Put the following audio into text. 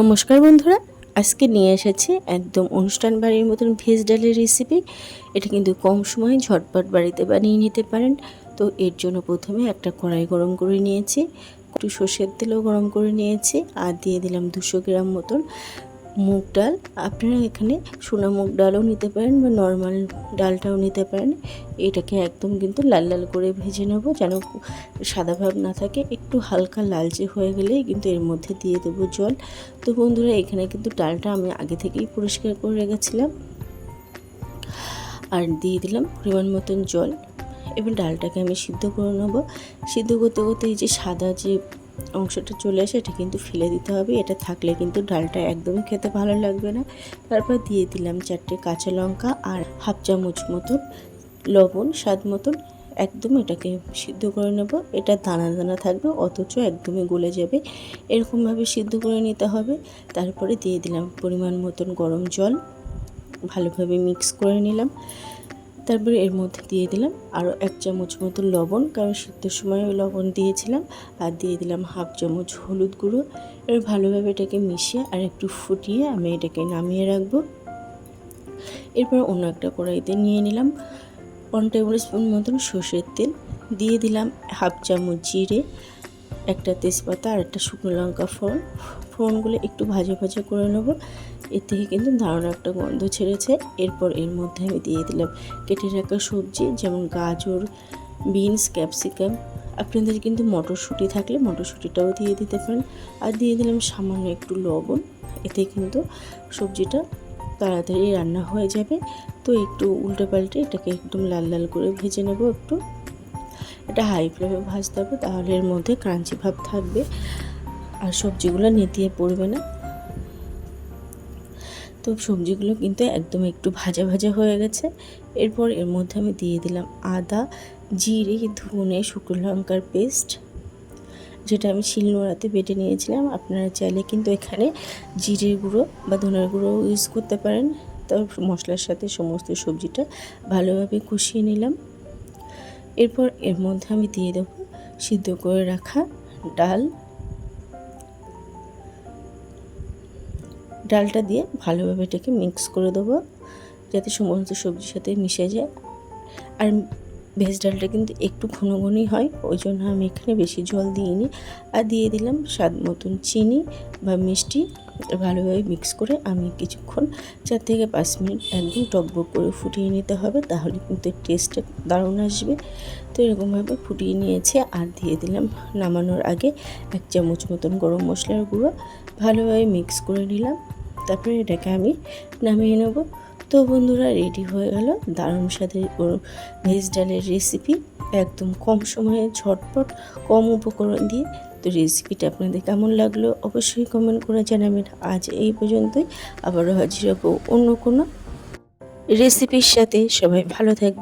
নমস্কার বন্ধুরা, আজকে নিয়ে এসেছি একদম অনুষ্ঠান বাড়ির মতন ভেজ ডালের রেসিপি এটা কিন্তু কম সময়ে ঝটপট বাড়িতে বানিয়ে নিতে পারেন। তো এর জন্য প্রথমে একটা কড়াই গরম করে নিয়েছি, একটু সর্ষের তেলও গরম করে নিয়েছি, আর দিয়ে দিলাম দুশো গ্রাম মতন মুগ ডাল। আপনারা এখানে সোনা মুগ ডালও নিতে পারেন বা নর্মাল ডালটাও নিতে পারেন। এটাকে একদম কিন্তু লাল লাল করে ভেজে নেব যেন সাদা ভাব না থাকে। একটু হালকা লালচে হয়ে গেলেই কিন্তু এর মধ্যে দিয়ে দেবো জল। তো বন্ধুরা, এখানে কিন্তু ডালটা আমি আগে থেকেই পরিষ্কার করে রেখেছিলাম। আর দিয়ে দিলাম পরিমাণ মতন জল। এবার ডালটাকে আমি সিদ্ধ করে নেব। সিদ্ধ করতে করতে এই যে সাদা যে অংশটা চলে আসে, এটা কিন্তু ফেলে দিতে হবে। এটা থাকলে কিন্তু ডালটা একদমই খেতে ভালো লাগবে না। তারপর দিয়ে দিলাম চারটে কাঁচা লঙ্কা আর হাফ চামচ মতন লবণ, স্বাদ মতন একদম এটাকে সিদ্ধ করে নেব। এটা দানা দানা থাকবে, অথচ একদমই গলে যাবে। এরকমভাবে সিদ্ধ করে নিতে হবে। তারপরে দিয়ে দিলাম পরিমাণ মতন গরম জল। ভালোভাবে মিক্স করে নিলাম। তারপরে এর মধ্যে দিয়ে দিলাম আরও এক চামচ মতো লবণ, কারণ সিদ্ধর সময় লবণ দিয়েছিলাম। আর দিয়ে দিলাম হাফ চামচ হলুদ গুঁড়ো। এবার ভালোভাবে এটাকে মিশিয়ে আর একটু ফুটিয়ে আমি এটাকে নামিয়ে রাখব। এরপর অন্য একটা কড়াইতে নিয়ে নিলাম ওয়ান টেবিল স্পুন মতন সর্ষের তেল। দিয়ে দিলাম হাফ চামচ জিরে। একটা তেজপাতা আর একটা শুকনো লঙ্কা ফোড়ন। ফোড়নগুলো একটু ভাজা ভাজা করে নেব। এর থেকে কিন্তু দারুণ একটা গন্ধ ছেড়েছে। এরপর এর মধ্যে আমি দিয়ে দিলাম কেটে রাখা সবজি, যেমন গাজর, বিনস, ক্যাপসিকাম। আপনাদের কিন্তু মটরশুঁটি থাকলে মটরশুঁটিটাও দিয়ে দিতে পারেন। আর দিয়ে দিলাম সামান্য একটু লবণ। এতে কিন্তু সবজিটা তাড়াতাড়ি রান্না হয়ে যাবে। তো একটু উল্টে পাল্টে এটাকে একদম লাল লাল করে ভেজে নেব একটু। এটা হাই ফ্লেমে ভাজতে হবে, তাহলে এর মধ্যে ক্রাঞ্চি ভাব থাকবে। আর সবজিগুলো নেতিয়ে পড়বে না। তো সবজিগুলো কিন্তু একদম একটু ভাজা ভাজা হয়ে গেছে। এরপর এর মধ্যে আমি দিয়ে দিলাম আদা, জিরে, ধনে, শুকনো লঙ্কার পেস্ট, যেটা আমি শিলনোড়াতে বেটে নিয়েছিলাম। আপনারা চাইলে কিন্তু এখানে জিরের গুঁড়ো বা ধনের গুঁড়ো ইউজ করতে পারেন। তো মশলার সাথে সমস্ত সবজিটা ভালোভাবে কষিয়ে নিলাম। এরপর এর মধ্যে আমি দিয়ে দেবো সিদ্ধ করে রাখা ডাল। ডালটা দিয়ে ভালোভাবে এটাকে মিক্স করে দেবো, যাতে সমস্ত সবজির সাথে মিশে যায়। আর ভেজ ডালটা কিন্তু একটু ঘন ঘনই হয়, ওই জন্য আমি এখানে বেশি জল দিইনি। আর দিয়ে দিলাম স্বাদ মতন চিনি বা মিষ্টি। ভালোভাবে মিক্স করে আমি কিছুক্ষণ চার থেকে পাঁচ মিনিট একদম টকবক করে ফুটিয়ে নিতে হবে, তাহলে কিন্তু টেস্টটা দারুণ আসবে। তো এরকমভাবে ফুটিয়ে নিয়েছে আর দিয়ে দিলাম নামানোর আগে এক চামচ মতন গরম মশলার গুঁড়ো, ভালোভাবে মিক্স করে নিলাম, তারপরে এটাকে আমি নামিয়ে নেব। তো বন্ধুরা রেডি হয়ে গেল দারুণ সাথে ভেজ ডালের রেসিপি একদম কম সময়ে ঝটপট কম উপকরণ দিয়ে তো রেসিপিটা আপনাদের কেমন লাগল অবশ্যই কমেন্ট করে জানাবেন। আজ এই পর্যন্তই। আবারও হাজির হব অন্য কোনো রেসিপির সাথে। সবাই ভালো থাকবে